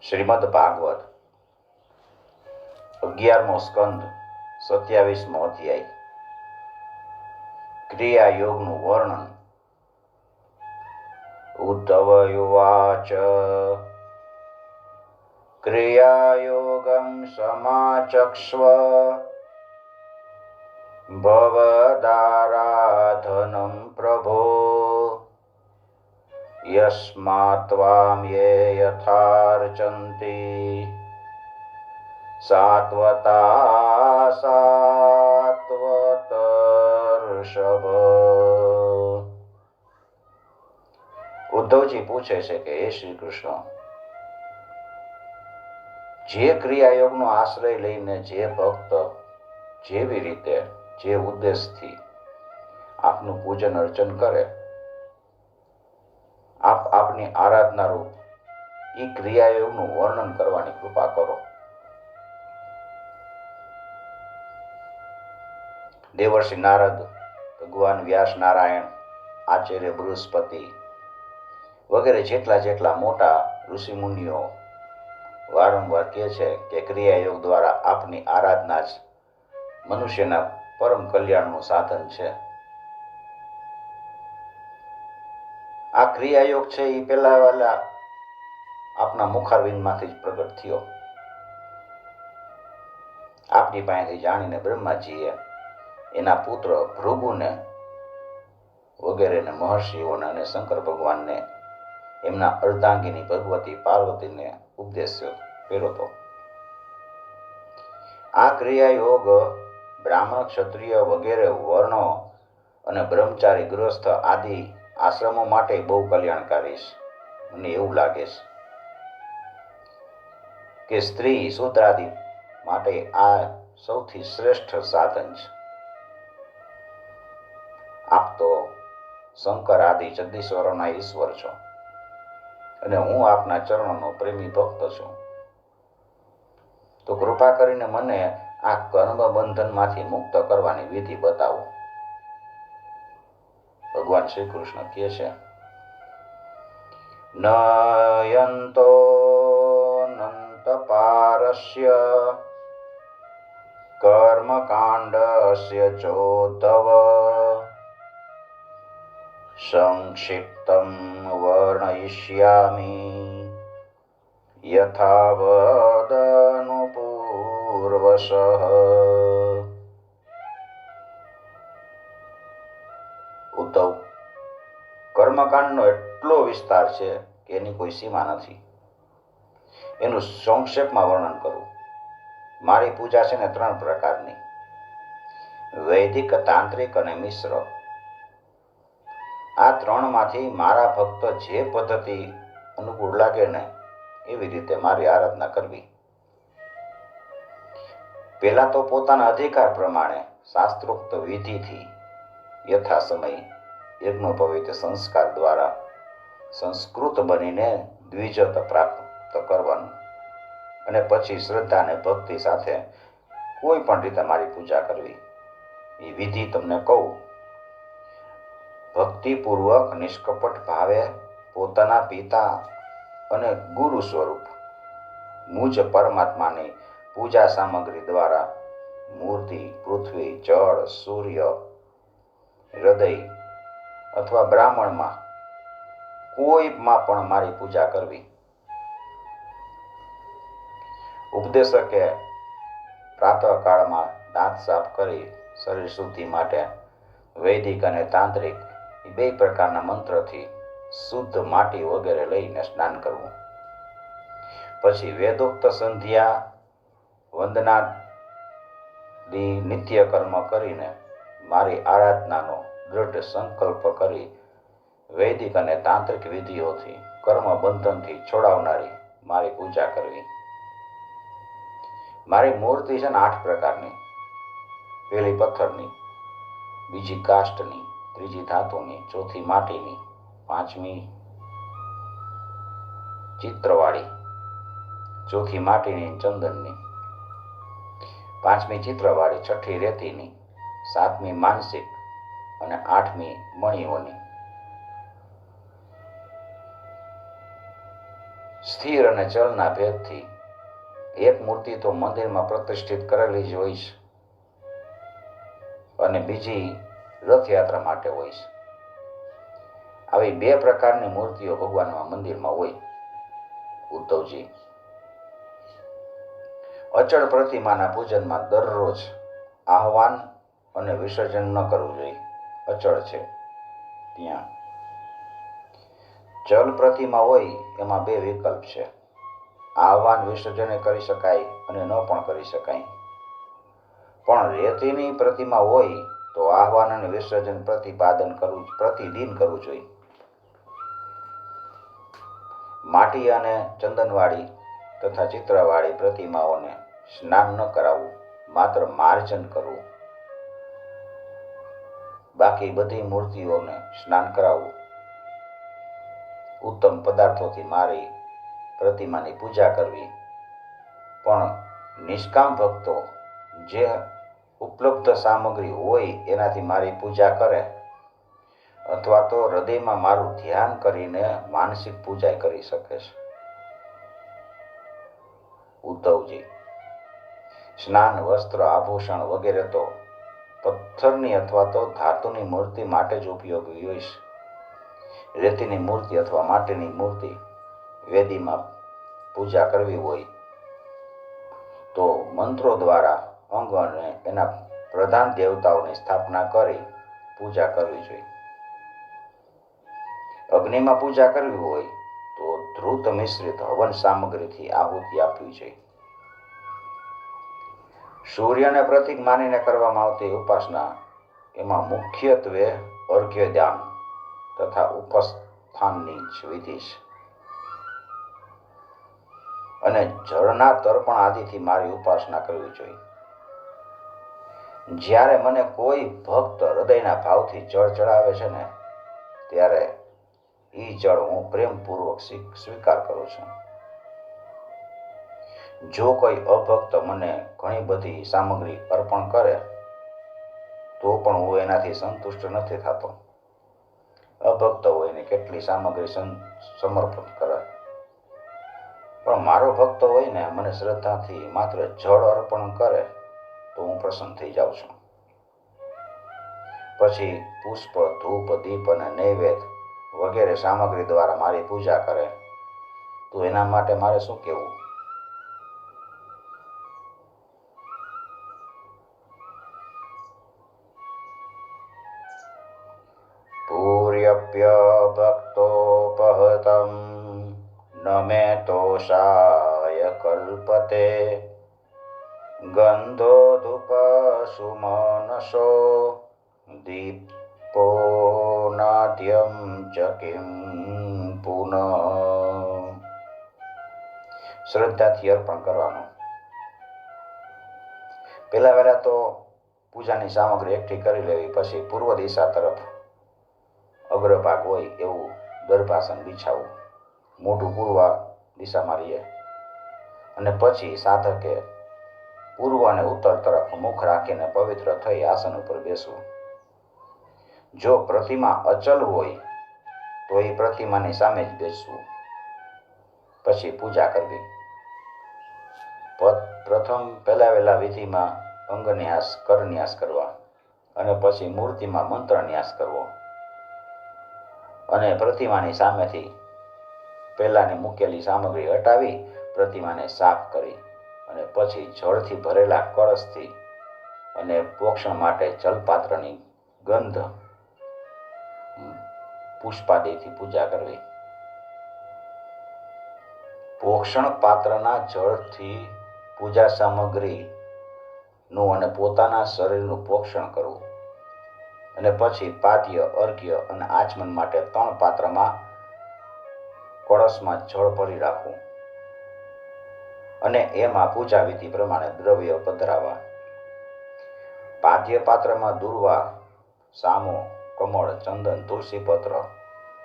શ્રીમદ ભાગવત, અગિયારમો સ્કંદ, સત્યાવીસમો અધ્યાય. ક્રિયા યોગનું વર્ણન. ઉદ્ધવ યુવાચ. ક્રિયાયોગમ સમાચક્ષ્વ. ભવદારાધનમ પ્રભો. यस्मात् त्वां ये यथार्चन्ति सात्वता સાત્વતર્ષભ ઉદ્ધવજી પૂછે છે કે હે શ્રી કૃષ્ણ જે ક્રિયાયોગનો આશ્રય લઈને જે ભક્ત જેવી રીતે જે ઉદ્દેશથી આપનું પૂજન અર્ચન કરે આપ આપની આરાધના રૂપ એ ક્રિયાયોગનું વર્ણન કરવાની કૃપા કરો. દેવર્ષિ નારદ, ભગવાન વ્યાસ નારાયણ, આચાર્ય બૃહસ્પતિ વગેરે જેટલા જેટલા મોટા ઋષિમુનિઓ વારંવાર કહે છે કે ક્રિયાયોગ દ્વારા આપની આરાધના જ મનુષ્યના પરમ કલ્યાણનું સાધન છે. આ ક્રિયાયોગ છે એ પહેલાં વાલા આપના મુખારવિંદમાંથી જ પ્રગટ થયો. આપની પાસેથી જાણીને બ્રહ્માજીએ એના પુત્ર ભૃગુને વગેરેને મહર્ષિઓને અને શંકર ભગવાનને એમના અર્ધાંગીની ભગવતી પાર્વતીને ઉપદેશ કર્યો હતો. આ ક્રિયાયોગ બ્રાહ્મણ ક્ષત્રિય વગેરે વર્ણો અને બ્રહ્મચારી ગૃહસ્થ આદિ આશ્રમો માટે બહુ કલ્યાણકારી છે. મને એવું લાગે છે કે સ્ત્રી સૂત્રાદી માટે આ સૌથી શ્રેષ્ઠ સાધન છે. આપ તો શંકર આદિ જગદીશ્વરોના ઈશ્વર છો અને હું આપના ચરણોનો પ્રેમી ભક્ત છું. તો કૃપા કરીને મને આ કર્મ બંધનમાંથી મુક્ત કરવાની વિધિ બતાવો. ભગવાન શ્રી કૃષ્ણ કહે છે. નયંતો નંત પારસ્ય કર્મકાંડસ્ય ચોતવ સંક્ષિપ્તમ વર્ણયિષ્યામિ યથાવદનુપૂર્વશઃ કર્મકાંડનો એટલો વિસ્તાર છે કે એની કોઈ સીમા નથી. એનું સંક્ષેપમાં વર્ણન કરું. મારી પૂજા છે ને ત્રણ પ્રકારની. વૈદિક, તાંત્રિક અને મિશ્ર. આ ત્રણમાંથી મારા ભક્ત જે પદ્ધતિ અનુકૂળ લાગે ને એવી રીતે મારી આરાધના કરવી. પહેલા તો પોતાના અધિકાર પ્રમાણે શાસ્ત્રોક્ત વિધિથી યથા સમય યજ્ઞોપવિત સંસ્કાર દ્વારા સંસ્કૃત બનીને દ્વિજત પ્રાપ્ત કરવાનું. અને પછી શ્રદ્ધા અને ભક્તિ સાથે કોઈ પણ રીતે મારી પૂજા કરવી. એ વિધિ તમને કહું. ભક્તિપૂર્વક નિષ્કપટ ભાવે પોતાના પિતા અને ગુરુ સ્વરૂપ મુજ પરમાત્માની પૂજા સામગ્રી દ્વારા મૂર્તિ, પૃથ્વી, જળ, સૂર્ય, હૃદય અથવા બ્રાહ્મણમાં કોઈમાં પણ મારી પૂજા કરવી. ઉપદેશકે પ્રાતઃકાળમાં દાંત સાફ કરી શરીર શુદ્ધિ માટે વૈદિક અને તાંત્રિક એ બે પ્રકારના મંત્રથી શુદ્ધ માટી વગેરે લઈને સ્નાન કરવું. પછી વેદોક્ત સંધ્યા વંદના નિત્ય કર્મ કરીને મારી આરાધનાનો દૃઢ સંકલ્પ કરી વૈદિક અને તાંત્રિક વિધિઓથી કર્મ બંધનથી છોડાવનારી મારી પૂજા કરવી. મારી મૂર્તિ છે ને આઠ પ્રકારની. પહેલી પથ્થરની, બીજી કાષ્ટની, ત્રીજી ધાતુની, ચોથી માટીની, પાંચમી ચિત્રવાળી, ચોથી માટીની ચંદનની, પાંચમી ચિત્રવાળી, છઠ્ઠી રેતીની, સાતમી માનસિક અને આઠમી મણીઓની. સ્થિર અને ચલના ભેદથી એક મૂર્તિ તો મંદિરમાં પ્રતિષ્ઠિત કરેલી જ હોય છે અને બીજી રથયાત્રા માટે હોય છે. આવી બે પ્રકારની મૂર્તિઓ ભગવાનના મંદિરમાં હોય, ઉદ્ધવજી. અચળ પ્રતિમાના પૂજનમાં દરરોજ આહવાન અને વિસર્જન ન કરવું જોઈએ. અચળ છે. ત્યાં. જલ પ્રતિમા હોય એમાં બે વિકલ્પ છે. આહવાન વિસર્જને કરી શકાય અને ન પણ કરી શકાય. પણ રેતીની પ્રતિમા હોય તો આહવાન અને વિસર્જન પ્રતિપાદન કરવું પ્રતિદિન કરવું જોઈએ. માટી અને ચંદનવાળી તથા ચિત્રવાળી પ્રતિમાઓને સ્નાન ન કરાવવું, માત્ર માર્જન કરવું. બાકી બધી મૂર્તિઓને સ્નાન કરાવવું ઉત્તમ પદાર્થોથી મારી પ્રતિમાની પૂજા કરવી. પણ નિષ્કામ ભક્તો જે ઉપલબ્ધ સામગ્રી હોય એનાથી મારી પૂજા કરે અથવા તો હૃદયમાં મારું ધ્યાન કરીને માનસિક પૂજા કરી શકે છે. ઉદ્ધવજી, સ્નાન, વસ્ત્ર, આભૂષણ વગેરે તો પથ્થરની અથવા તો ધાતુની મૂર્તિ માટે જ ઉપયોગી હોય રેતીની મૂર્તિ અથવા માટીની મૂર્તિ વેદીમાં પૂજા કરવી હોય તો મંત્રો દ્વારા અંગ અને એના પ્રધાન દેવતાઓની સ્થાપના કરી પૂજા કરવી જોઈએ. અગ્નિમાં પૂજા કરવી હોય તો ધ્રુત મિશ્રિત હવન સામગ્રીથી આહુતિ આપવી જોઈએ. સૂર્યને પ્રતિક માનીને કરવામાં આવતી ઉપાસના એમાં મુખ્યત્વે અર્ઘ્ય ધ્યાન તથા ઉપસ્થાનની જ વિધિ છે. અને જળના તર્પણ આદિથી મારી ઉપાસના કરવી જોઈએ. જ્યારે મને કોઈ ભક્ત હૃદયના ભાવથી જળ ચડાવે છે ને, ત્યારે એ જળ હું પ્રેમપૂર્વક સ્વીકાર કરું છું. જો કોઈ અભક્ત મને ઘણી બધી સામગ્રી અર્પણ કરે, તો પણ હું એનાથી સંતુષ્ટ નથી થતો. અભક્ત હોય કેટલી સામગ્રી સમ- સમર્પણ કરે. પણ મારો ભક્ત હોય ને, મને શ્રદ્ધાથી માત્ર જળ અર્પણ કરે, તો હું પ્રસન્ન થઈ જાઉં છું. પછી પુષ્પ, ધૂપ, દીપ અને નૈવેદ્ય વગેરે સામગ્રી દ્વારા મારી પૂજા કરે. તો એના માટે મારે શું કહેવું કલ્પતે ગંધો ધૂપ સુમનસો દીપો નાદ્યમ ચ કિં શ્રદ્ધાથી અર્પણ કરવાનું. પહેલા વહેલા તો પૂજાની સામગ્રી એકઠી કરી લેવી, પછી પૂર્વ દિશા તરફ અગ્રભાગ હોય એવું દરભાસન બિછાવવું મોઢું પૂર્વ દિશામાં મારીએ અને પછી સાધકે પૂર્વ અને ઉત્તર તરફ મુખ રાખીને પવિત્ર થઈ આસન ઉપર બેસવું. જો પ્રતિમા અચલ હોય, તો એ પ્રતિમાની સામે જ બેસવું. પછી પૂજા કરવી. પ્રથમ પહેલા વહેલા વિધિમાં અંગન્યાસ, કરન્યાસ કરવા અને પછી મૂર્તિમાં મંત્રન્યાસ કરવો. અને પ્રતિમાની સામેથી પહેલાની મૂકેલી સામગ્રી હટાવી, પ્રતિમાને સાફ કરી અને પછી જળથી ભરેલા કળશથી અને પોક્ષણ માટે જલપાત્રની ગંધ પુષ્પાદિથી પૂજા કરવી. પોક્ષણ પાત્રના જળથી પૂજા સામગ્રીનું અને પોતાના શરીરનું પોષણ કરવું. અને પછી પાદ્ય અર્ઘ્ય અને આચમન માટે ત્રણ પાત્રમાં કળશમાં જળ ભરી રાખવું. અને એમાં પૂજા વિધિ પ્રમાણે દ્રવ્ય પધરાવા પાદ્ય પાત્રમાં દુર્વા, સામો, કમળ, ચંદન તુલસી પત્ર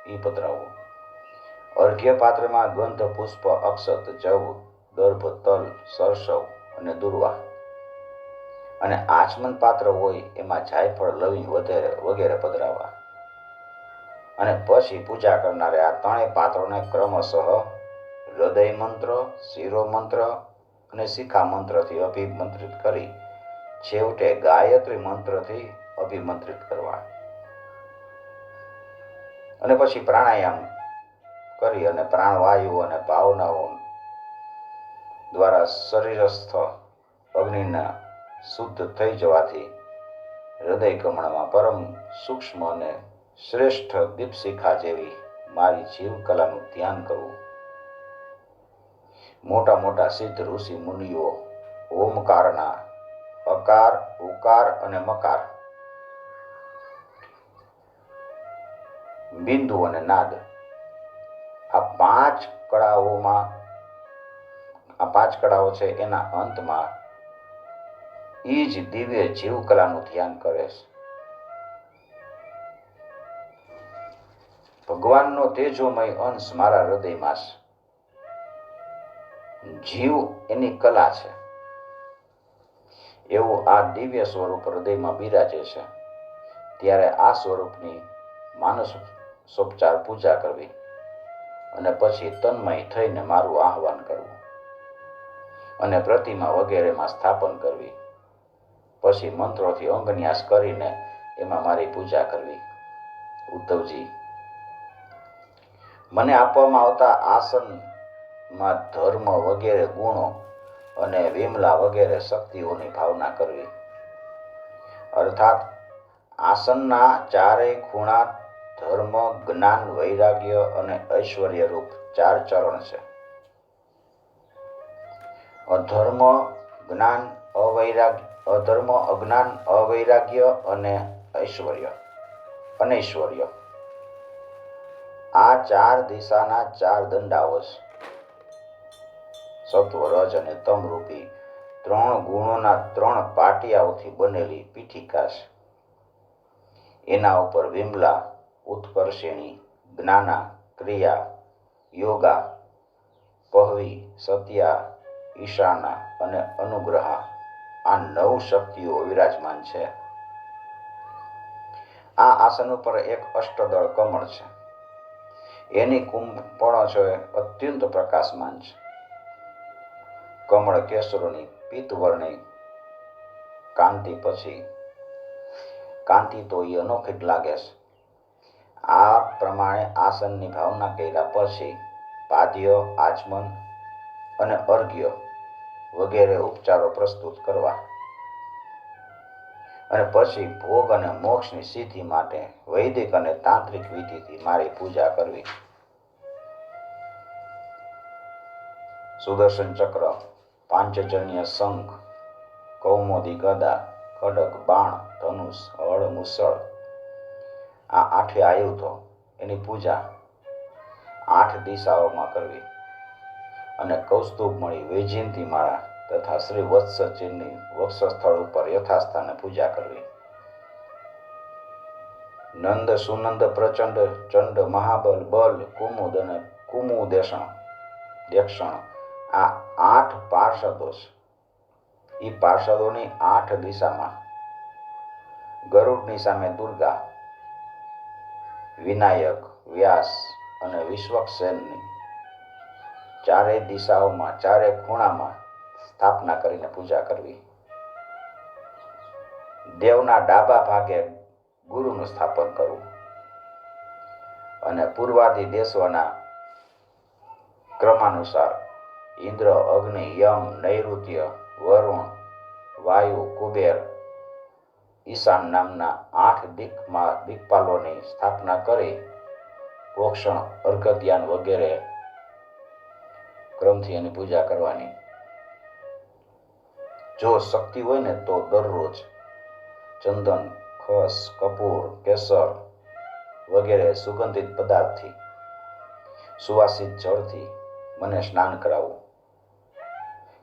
એ પધરાવવું. અર્ઘ્ય પાત્રમાં ગંધ, પુષ્પ, અક્ષત, જવ દર્ભ તલ, સરસવ અને દુર્વા. અને આચમન પાત્ર હોય એમાં જાયફળ, લવિંગ વગેરે વગેરે પધરાવવા. અને પછી પૂજા કરનારે આ ત્રણેય પાત્રોને ક્રમશઃ હૃદય મંત્ર શિરો મંત્ર અને શિખા મંત્રથી અભિમંત્રિત કરી છેવટે ગાયત્રી મંત્રથી અભિમંત્રિત કરવા અને પછી પ્રાણાયામ કરી અને પ્રાણવાયુ અને ભાવનાઓ દ્વારા શરીરસ્થ અગ્નિના શુદ્ધ થઈ જવાથી હૃદય કમળમાં પરમ સૂક્ષ્મ અને શ્રેષ્ઠ દીપશિખા જેવી મારી જીવ કલાનું ધ્યાન કરવું. મોટા મોટા સિદ્ધ ઋષિ મુનિઓ, ઓમકારના અકાર ઉકાર અને મકાર, બિંદુ અને નાદ, આ પાંચ કળાઓમાં, આ પાંચ કળાઓ છે એના અંતમાં એ જ દિવ્ય જીવ કલાનું ધ્યાન કરે છે. ભગવાનનો તેજોમય અંશ મારા હૃદયમાં છે. જીવ એની કલા છે. એવું આ દિવ્ય સ્વરૂપ હૃદયમાં બિરાજે છે. ત્યારે આ સ્વરૂપની માનસ સોપચાર પૂજા કરવી અને પછી તન્મય થઈને મારું આહવાન કરવું અને પ્રતિમા વગેરેમાં સ્થાપન કરવી. પછી મંત્રોથી અંગન્યાસ કરીને એમાં મારી પૂજા કરવી. ઉદ્ધવજી મને આપવામાં આવતા આસનમાં ધર્મ વગેરે ગુણો અને વિમલા વગેરે શક્તિઓની ભાવના કરવી. અર્થાત, આસનના ચારેય ખૂણા ધર્મ, જ્ઞાન, વૈરાગ્ય અને ઐશ્વર્ય રૂપ ચાર ચરણ છે. અધર્મ, જ્ઞાન, અવૈરાગ્ય, અધર્મ, અજ્ઞાન, અવૈરાગ્ય અને ઐશ્વર્ય અનૈશ્વર્ય આ ચાર દિશાના ચાર દંડાઓ છે. સત્વ રજ અને તમ રૂપી ત્રણ ગુણોના ત્રણ પાટિયાઓથી બનેલી પીઠિકા એના ઉપર વિમલા, ઉત્કર્ષિણી, જ્ઞાના, ક્રિયા, યોગા, પહવી, સત્યા, ઈશાના અને અનુગ્રહા આ નવ શક્તિઓ વિરાજમાન છે. આ આસન ઉપર એક અષ્ટદળ કમળ છે. એની કુંભપણો છે અત્યંત પ્રકાશમાન છે. કમળ કેસરોની, પિત્તવર્ણી, કાંતિ પછી, કાંતિ તો એ અનોખી જ લાગે છે. આ પ્રમાણે આસનની ભાવના કર્યા પછી પાદ્ય, આચમન અને અર્ઘ્ય વગેરે ઉપચારો પ્રસ્તુત કરવા અને પછી ભોગ અને મોક્ષની સિદ્ધિ માટે વૈદિક અને તાંત્રિક વિધિથી મારી પૂજા કરવી. સુદર્શન ચક્ર, પાંચજન્ય શંખ, કૌમોદી ગદા ખડક બાણ, ધનુષ, હળ, મુસળ. આ આઠે આયુધો એની પૂજા આઠ દિશાઓમાં કરવી. અને કૌસ્તુભ મળી વૈજયંતી માળા તથા શ્રી વત્સ વક્ષ સ્થળ ઉપર યથાસ્થાને પૂજા કરવી. નંદ સુનંદ પ્રચંડ ચંડ મહાબલ બલ કુમુદ અને કુમુદેશણ દેક્ષણ આ આઠ પાર્ષદો છે. એ પાર્ષદોની આઠ દિશામાં ગરુડની સામે દુર્ગા, વિનાયક, વ્યાસ અને વિશ્વક્સેનની ચારેય દિશાઓમાં ચારે ખૂણામાં સ્થાપના કરીને પૂજા કરવી. દેવના ડાબા ભાગે ગુરુનું સ્થાપન કરવું. અને પૂર્વાદી દેશોના ક્રમાનુસાર ઇન્દ્ર, અગ્નિ, યમ, નૈઋત્ય, વરુણ, વાયુ, કુબેર, ઈશાન નામના આઠ દિકમાં, દીકપાલોની સ્થાપના કરી પોક્ષણ અર્ઘદ્યાન વગેરે ક્રમથી એની પૂજા કરવાની. જો શક્તિ હોય ને તો દરરોજ ચંદન, ખસ, કપૂર, કેસર વગેરે સુગંધિત પદાર્થથી, સુવાસિત જળથી મને સ્નાન કરાવવું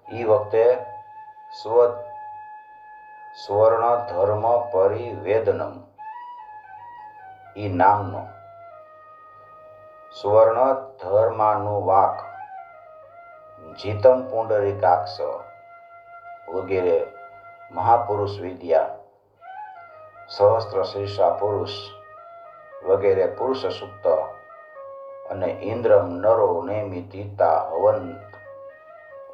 એ વખતે સ્વ સ્વર્ણ, ધર્મ, પરિવેદનમ એ નામનો સ્વર્ણ, ધર્માનુવાક, જીતમ પુંડરીકાક્ષ વગેરે મહાપુરુષ વિદ્યા સહસ્ત્ર શીર્ષા પુરુષ વગેરે પુરુષ સુક્ત અને ઇન્દ્રમ નરો નેમિતિતા હવન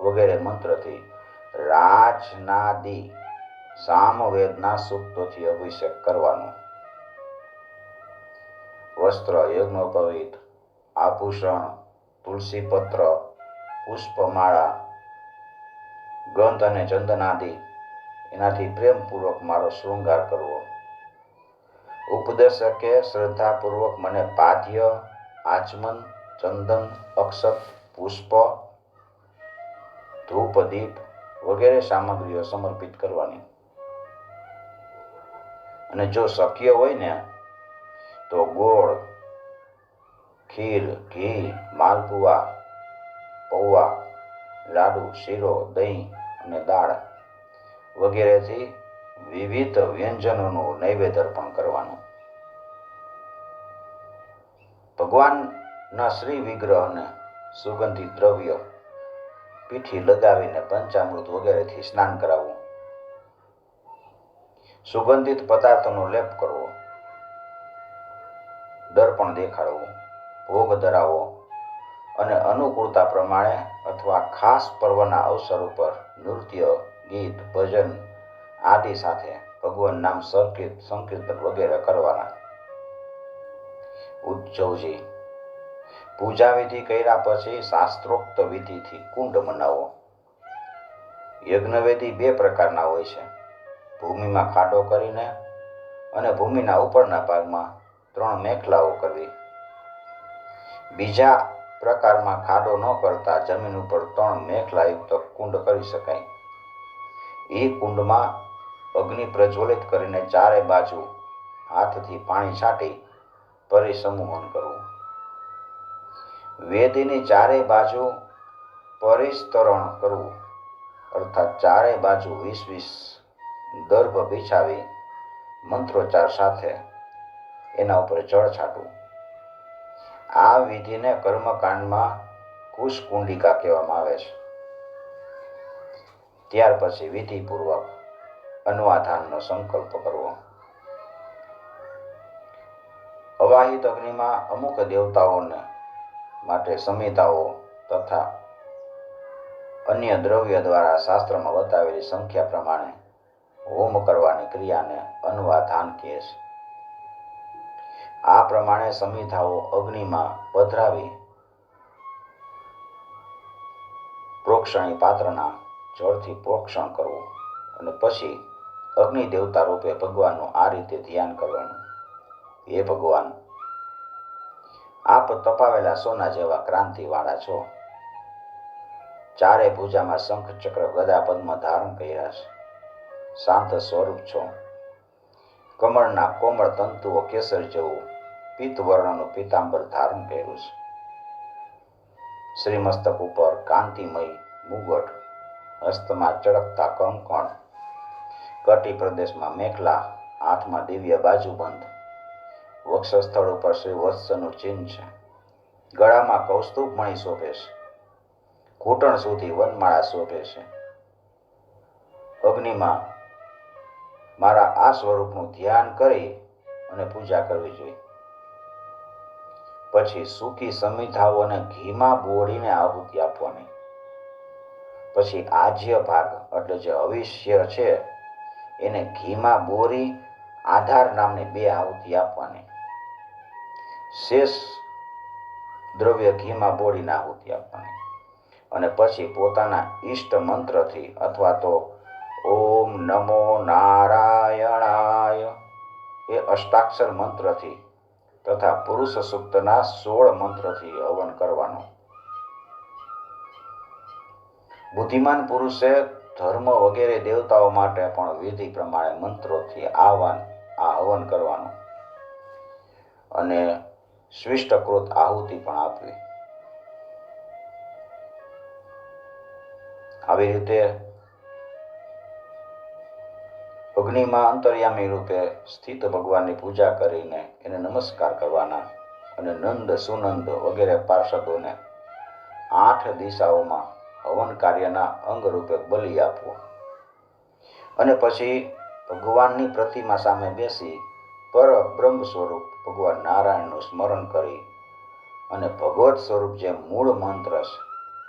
વગેરે મંત્રથી રાજનાદી સામવેદના સૂક્તોથી અભિષેક કરવાનો. વસ્ત્ર યજ્ઞોપવિત, આભૂષણ તુલસી પત્ર પુષ્પમાળા ગંધ અને ચંદન આદિ એનાથી પ્રેમપૂર્વક મારો શૃંગાર કરવો. ઉપદેશકે શ્રદ્ધાપૂર્વક મને પાદ્ય, આચમન, ચંદન, અક્ષત, પુષ્પ, ધૂપ, દીપ વગેરે સામગ્રીઓ સમર્પિત કરવાની. અને જો શક્ય હોય ને, તો ગોળ, ખીર, ઘી, માલપુઆ, પૌવા, લાડુ, શીરો, દહીં અને દાળ વગેરેથી વિવિધ વ્યંજનોનું નૈવેદ્ય અર્પણ કરવાનું. ભગવાનના શ્રી વિગ્રહને સુગંધિત દ્રવ્ય પીઠી લગાવીને પંચામૃત વગેરેથી સ્નાન કરાવવું. સુગંધિત પદાર્થોનો લેપ કરવો. દર્પણ દેખાડવું, ભોગ ધરાવો અને અનુકૂળતા પ્રમાણે અથવા ખાસ પર્વના અવસર ઉપર નૃત્ય, ગીત, ભજન આદિ સાથે ભગવાન નામ સંકીર્ત, સંકીર્તન વગેરે કરવાના. ઉદ્ધવજી, પૂજા કર્યા પછી શાસ્ત્રોક્ત વિધિથી કુંડ બનાવો. યજ્ઞવેદી બે પ્રકારના હોય છે. ભૂમિમાં ખાડો કરીને અને ભૂમિના ઉપરના ભાગમાં ત્રણ મેખલાઓ કરવી. બીજા પ્રકારમાં ખાડો ન કરતા જમીન ઉપર ત્રણ મેખલાયુક્ત કુંડ કરી શકાય. એ કુંડમાં અગ્નિ પ્રજ્વલિત કરીને ચારે બાજુ હાથથી પાણી છાંટી પરિસમૂહન કરવું. વેદીની ચારે બાજુ પરિસ્તરણ કરવું, અર્થાત ચારે બાજુ વીસ વીસ દર્ભ બિછાવી મંત્રોચ્ચાર સાથે એના ઉપર જળ છાંટવું. આ વિધિને કર્મકાંડમાં કુશકુંડિકા કહેવામાં આવે છે. ત્યાર પછી વિધિપૂર્વક અન્વાધાનનો સંકલ્પ કરવો. અવાહિત અગ્નિમાં અમુક દેવતાઓને માટે સંહિતાઓ તથા અન્ય દ્રવ્ય દ્વારા શાસ્ત્રમાં બતાવેલી સંખ્યા પ્રમાણે હોમ કરવાની ક્રિયાને અન્વાધાન કહે છે. આ પ્રમાણે સમિથાઓ અગ્નિમાં પધરાવી પ્રોક્ષણી પાત્રના જળથી પ્રોક્ષણ કરવું અને પછી અગ્નિ દેવતા રૂપે ભગવાનનું આ રીતે ધ્યાન કરવાનું. હે ભગવાન, આપ તપાવેલા સોના જેવા ક્રાંતિવાળા છો. ચારે ભુજામાં શંખ ચક્ર ગદા પદ્મ ધારણ કર્યા છે. શાંત સ્વરૂપ છો. કમળના કોમળ તંતુઓ કેસર જેવું પિત્ત વર્ણનું પીતાંબર ધારણ કર્યું છે. શ્રીમસ્તક ઉપર કાંતિમય મુગટ, હસ્તમાં ચળકતા કંકણ, કટી પ્રદેશમાં મેખલા, હાથમાં દિવ્ય બાજુબંધ. વક્ષસ્થળ ઉપર શ્રી વત્સનું ચિહ્ન છે. ગળામાં કૌસ્તુભ મણી શોભે છે. ઘૂંટણ સુધી વનમાળા શોભે છે. અગ્નિમાં મારા આ સ્વરૂપનું ધ્યાન કરી અને પૂજા કરવી જોઈએ. પછી સૂકી સમિધાઓને ઘીમાં બોળીને આહુતિ આપવાની. પછી આજ્ય ભાગ, એટલે જે અવિષ્ય છે, એને ઘીમાં બોરી આધાર નામની બે આહુતિ આપવાની. શેષ દ્રવ્ય ઘીમાં બોળીને આહુતિ આપવાની. અને પછી પોતાના ઈષ્ટ મંત્રથી અથવા તો ઓમ નમો નારાયણાય એ અષ્ટાક્ષર મંત્રથી તથા પુરુષ સૂક્તના સોળ મંત્રથી હવન કરવાનું. બુદ્ધિમાન પુરુષે ધર્મ વગેરે દેવતાઓ માટે પણ વિધિ પ્રમાણે મંત્રોથી આહવાન, આ હવન કરવાનું. અને શિષ્ટકૃત આહુતિ પણ આપવી. આવી રીતે અગ્નિમાં અંતર્યામી રૂપે સ્થિત ભગવાનની પૂજા કરીને એને નમસ્કાર કરવાના અને નંદ સુનંદ વગેરે પાર્ષદોને આઠ દિશાઓમાં હવન કાર્યના અંગ રૂપે બલિ આપવો. અને પછી ભગવાનની પ્રતિમા સામે બેસી પર બ્રહ્મ સ્વરૂપ ભગવાન નારાયણનું સ્મરણ કરી અને ભગવત સ્વરૂપ જે મૂળ મંત્ર છે,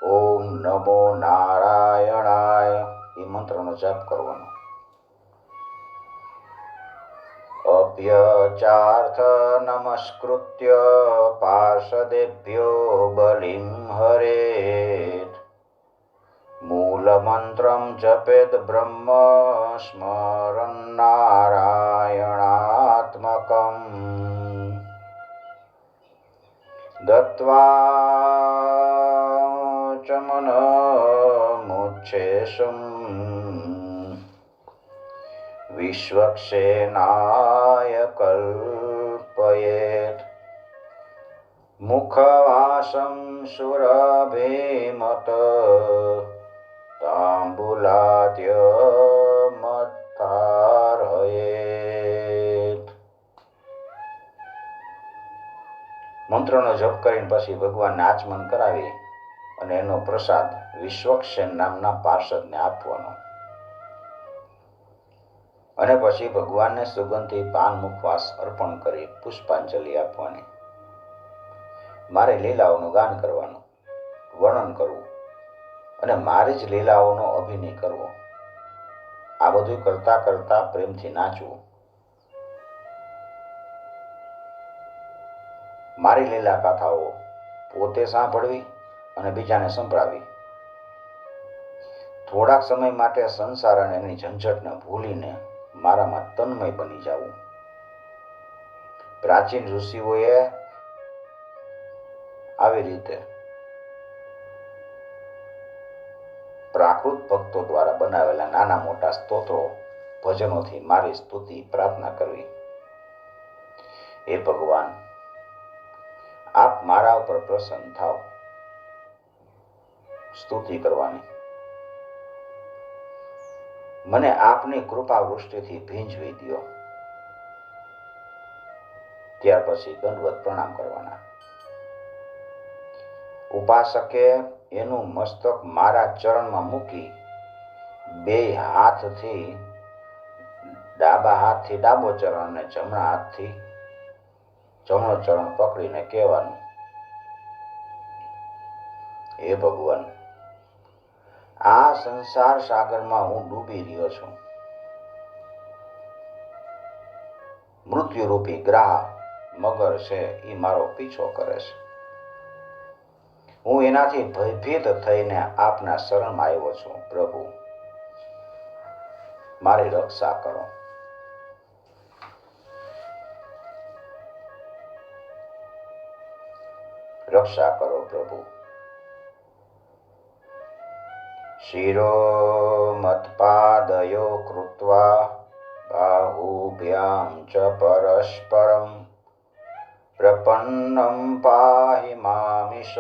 ઓમ નમો નારાયણાય, એ મંત્રનો જાપ કરવાનો. અભ્યચાર્થ નમસ્કૃત્ય પાર્ષદેભ્યો બલિમ હરેત મૂલમંત્રમ જપેદ બ્રહ્મ સ્મરન નારાયણાત્મકમ દત્વા ચ મનમુચ્છેષમ વિશ્વક્ષેનાય કલ્પયેત મુખવાસં સુરભિમત તાંબુલાદ્ય મત્તારયેત મંત્રનો જપ કરીને પછી ભગવાનને આચમન કરાવી અને એનો પ્રસાદ વિશ્વક્ષેન નામના પાર્ષદને આપવાનો. અને પછી ભગવાનને સુગંધી પાન મુખવાસ અર્પણ કરી પુષ્પાંજલિ આપવાની. મારી લીલાઓનું ગાન કરવાનું, વર્ણન કરવું અને મારી જ લીલાઓનો અભિનય કરવો. આ બધું કરતા કરતા પ્રેમથી નાચવું. મારી લીલા કથાઓ પોતે સાંભળવી અને બીજાને સંભળાવી. થોડાક સમય માટે સંસાર અને એની ઝંઝટને ભૂલીને મારામાં તન્મય બની જાઉં પ્રાચીન ઋષિઓએ આવી રીતે પ્રાકૃત ભક્તો દ્વારા બનાવેલા નાના મોટા સ્તોત્રો ભજનોથી મારી સ્તુતિ પ્રાર્થના કરવી. હે ભગવાન, આપ મારા ઉપર પ્રસન્ન થાવ સ્તુતિ કરવાની. મને આપની કૃપા વૃષ્ટિથી ભીંજવી દો ત્યાર પછી દંડવત પ્રણામ કરવાના. ઉપાસકે એનું મસ્તક મારા ચરણમાં મૂકી બે હાથથી ડાબા હાથથી ડાબો ચરણ અને જમણા હાથથી જમણો ચરણ પકડીને કહેવાનું, હે ભગવાન આ સંસાર સાગરમાં હું ડૂબી રહ્યો છું. મૃત્યુરૂપી ગ્રાહ મગર છે એ મારો પીછો કરે છે. હું એનાથી ભયભીત થઈને આપના શરણમાં આવ્યો છું, પ્રભુ. મારી રક્ષા કરો. રક્ષા કરો, પ્રભુ. શિરોમત્પાદયો કૃત્વા બાહુભ્યામ ચ પરસ્પરમ પ્રપન્નમ પાહિ મામિષ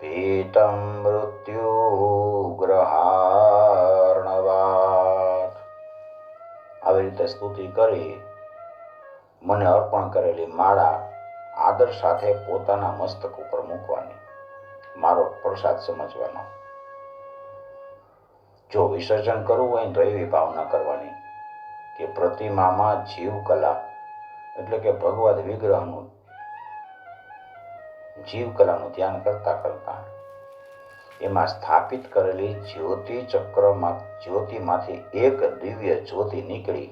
ભીતમ મૃત્યુગ્રહાર્ણવાત આવી રીતે સ્તુતિ કરી, મને અર્પણ કરેલી માળા આદર સાથે પોતાના મસ્તક ઉપર મૂકવાની. મારો પ્રસાદ સમજવાનો. જો વિસર્જન કરવું હોય તો એવી ભાવના કરવાની કે પ્રતિમામાં જીવ કલા, એટલે કે ભગવદ વિગ્રહનું, જીવ કલાનું ધ્યાન કરતા કરતા એમાં સ્થાપિત કરેલી જ્યોતિ ચક્રમાં, જ્યોતિમાંથી એક દિવ્ય જ્યોતિ નીકળી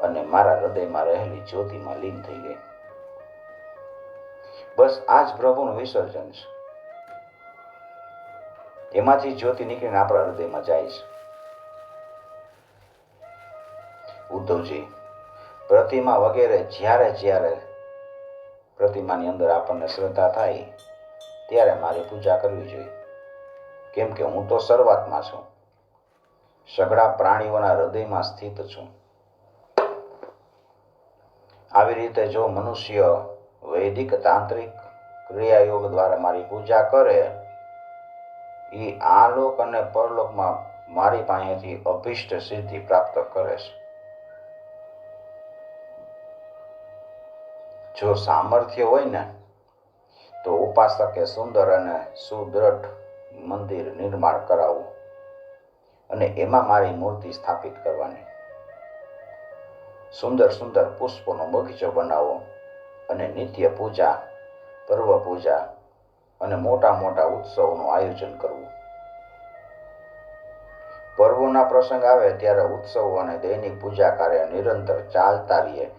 અને મારા હૃદયમાં રહેલી જ્યોતિમાં લીન થઈ ગઈ. બસ આ જ પ્રભુનું વિસર્જન છે. એમાંથી જ્યોતિ નીકળીને આપણા હૃદયમાં જાય છે. ઉદ્ધવજી, પ્રતિમા વગેરે જ્યારે જ્યારે પ્રતિમાની અંદર આપણને શ્રદ્ધા થાય, ત્યારે મારે પૂજા કરવી જોઈએ. કેમ કે હું તો શરૂઆતમાં છું. સઘળા પ્રાણીઓના હૃદયમાં સ્થિત છું. આવી રીતે જો મનુષ્ય વૈદિક તાંત્રિક ક્રિયાયોગ દ્વારા મારી પૂજા કરે એ આલોક અને પરલોકમાં મારી પાસેથી અભિષ્ટ સિદ્ધિ પ્રાપ્ત કરે છે. જો સામર્થ્ય હોય ને, તો ઉપાસકે સુંદર અને સુદ્રઢ મંદિર નિર્માણ કરાવવું અને એમાં મારી મૂર્તિ સ્થાપિત કરવાની. સુંદર સુંદર પુષ્પોનો બગીચો બનાવો અને નિત્ય પૂજા, પર્વ પૂજા અને મોટા મોટા ઉત્સવનું આયોજન કરવું. પર્વોના પ્રસંગ આવે ત્યારે ઉત્સવો અને દૈનિક પૂજા કાર્ય નિરંતર ચાલતા રહીએ.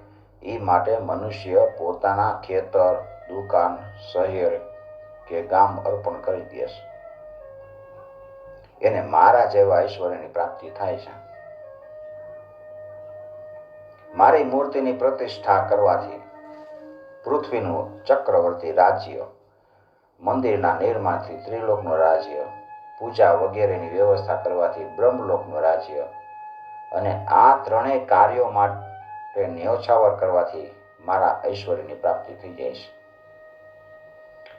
એ માટે મનુષ્ય પોતાના ખેતર, દુકાન, શહેર કે ગામ અર્પણ કરી દે છે. એને મારા જેવા ઐશ્વર્યની પ્રાપ્તિ થાય છે. મારી મૂર્તિની પ્રતિષ્ઠા કરવાથી પૃથ્વીનું ચક્રવર્તી રાજ્ય મંદિરના નિર્માણથી ત્રિલોકનું રાજ્ય, પૂજા વગેરેની વ્યવસ્થા કરવાથી બ્રહ્મલોકનું રાજ્ય અને આ ત્રણેય કાર્યો માટે ન્યોછાવર કરવાથી મારા ઐશ્વર્યની પ્રાપ્તિ થઈ જઈશ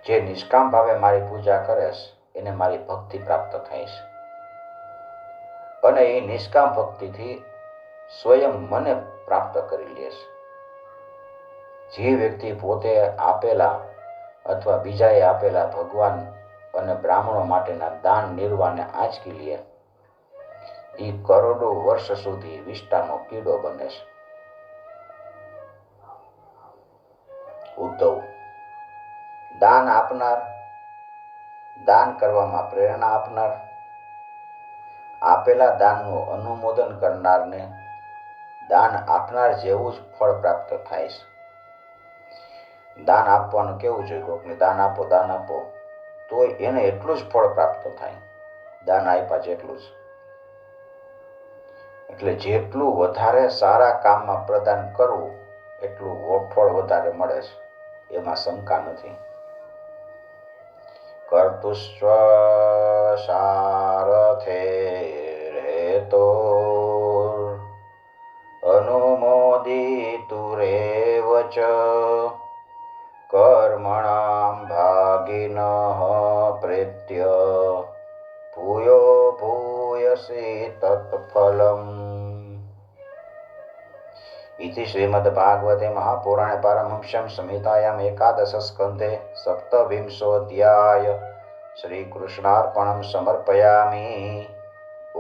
જે નિષ્કામ ભાવે મારી પૂજા કરેશ, એને મારી ભક્તિ પ્રાપ્ત થઈશ અને એ નિષ્કામ ભક્તિથી સ્વયં મને પ્રાપ્ત કરી લેશ જે વ્યક્તિ પોતે આપેલા અથવા બીજાએ આપેલા ભગવાન અને બ્રાહ્મણો માટેના દાન નિર્વાહને આંચકી લે. એ કરોડો વર્ષ સુધી વિષ્ટાનો કીડો બને છે. ઉદ્ધવ, દાન આપનાર, દાન કરવામાં પ્રેરણા આપનાર, આપેલા દાનનું અનુમોદન કરનારને દાન આપનાર જેવું જ ફળ પ્રાપ્ત થાય છે. દાન આપવાનું કેવું જોઈએ કોકને દાન આપો દાન આપો. તો એને એટલું જ ફળ પ્રાપ્ત થાય. દાન આપ્યા જેટલું જ. એટલે જેટલું વધારે સારા કામમાં પ્રદાન કરવું, એટલું ફળ વધારે મળે છે. એમાં શંકા નથી. કર્તુષ્વ સારથે રેતો તપસે તત્ફલમ इति श्रीमद्भागवते महापुराणे परमहंस्यं संहितायाम् एकादशस्कन्धे सप्तविंशोऽध्याय श्रीकृष्णार्पणं समर्पयामि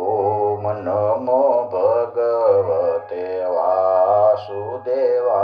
ॐ नमो भगवते वासुदेवा